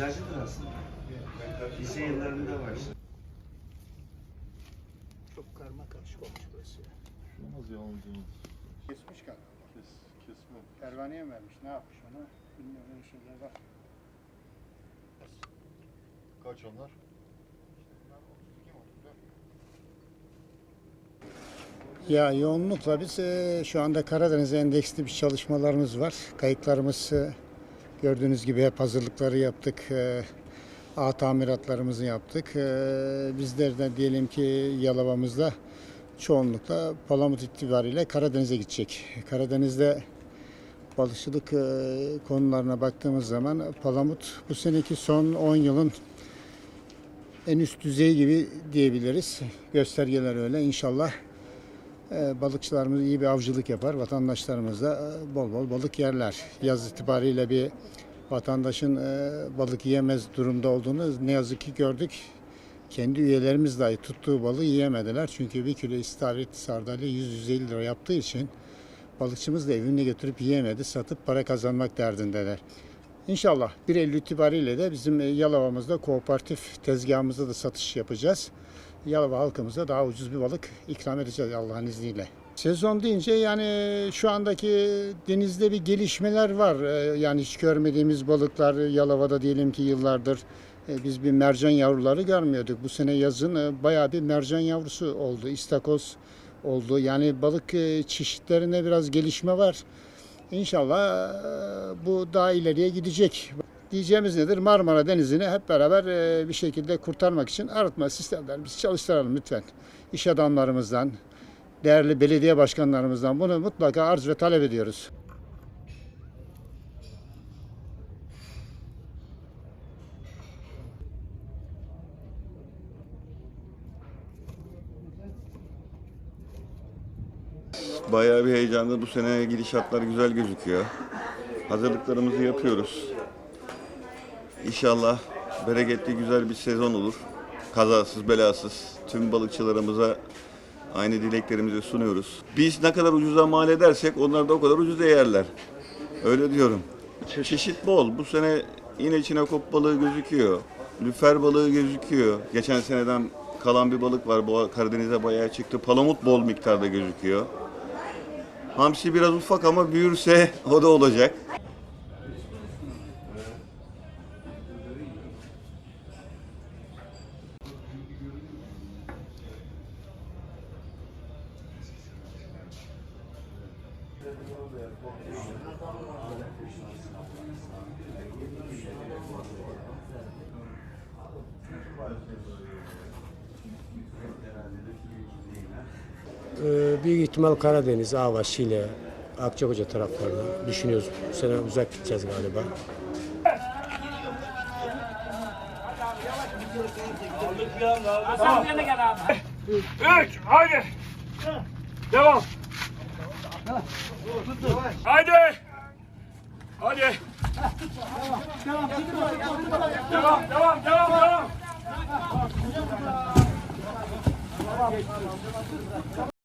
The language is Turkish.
Eczacıdır aslında. Lise yıllarında başladı. Karma karışık olmuş burası. Olmaz ya. Kesmiş galiba. Kes, kesme. Pervaneye mi vermiş? Ne yapmış ona? Bilmiyorum öyle şeyler var. Kaç onlar? Ya yoğunlukla biz e, şu anda Karadeniz endeksli bir çalışmalarımız var. Kayıtlarımız e, gördüğünüz gibi hep hazırlıkları yaptık. E, A tamiratlarımızı yaptık. E, bizler de diyelim ki Yalova'mızda çoğunlukla Palamut itibariyle Karadeniz'e gidecek. Karadeniz'de balıkçılık e, konularına baktığımız zaman Palamut bu seneki son 10 yılın en üst düzey gibi diyebiliriz. Göstergeler öyle. İnşallah e, balıkçılarımız iyi bir avcılık yapar. Vatandaşlarımız da e, bol bol balık yerler. Yaz itibariyle bir vatandaşın e, balık yiyemez durumda olduğunu ne yazık ki gördük. Kendi üyelerimiz dahi tuttuğu balığı yiyemediler. Çünkü bir kilo istavrit sardalya 100-150 lira yaptığı için balıkçımız da evine götürüp yiyemedi. Satıp para kazanmak derdindeler. İnşallah 1 Eylül itibariyle de bizim e, Yalova'mızda kooperatif tezgahımızda da satış yapacağız. Yalova halkımıza daha ucuz bir balık ikram edeceğiz Allah'ın izniyle. Sezon deyince yani şu andaki denizde bir gelişmeler var. Ee, Yani hiç görmediğimiz balıklar Yalova'da diyelim ki yıllardır e, biz bir mercan yavruları görmüyorduk. Bu sene yazın e, bayağı bir mercan yavrusu oldu. İstakoz oldu. Yani balık e, çeşitlerine biraz gelişme var. İnşallah e, bu daha ileriye gidecek. Diyeceğimiz nedir? Marmara Denizi'ni hep beraber e, bir şekilde kurtarmak için arıtma sistemlerimizi çalıştıralım lütfen. İş adamlarımızdan, değerli belediye başkanlarımızdan bunu mutlaka arz ve talep ediyoruz. Bayağı bir heyecanlı. Bu sene gidişatlar güzel gözüküyor. Hazırlıklarımızı yapıyoruz. İnşallah bereketli güzel bir sezon olur. Kazasız belasız tüm balıkçılarımıza aynı dileklerimizi sunuyoruz. Biz ne kadar ucuza mal edersek onlar da o kadar ucuza yerler. Öyle diyorum. Çeşit bol. Bu sene yine çinekop balığı gözüküyor. Lüfer balığı gözüküyor. Geçen seneden kalan bir balık var. Bu Karadeniz'e bayağı çıktı. Palamut bol miktarda gözüküyor. Hamsi biraz ufak ama büyürse o da olacak. Ee, büyük ihtimal Karadeniz, Ava, Şile, Akçakoca taraflarını düşünüyoruz. Bu sene uzak gideceğiz galiba. Üç, haydi. Devam. Haydi. Hadi. Devam, devam, devam, devam.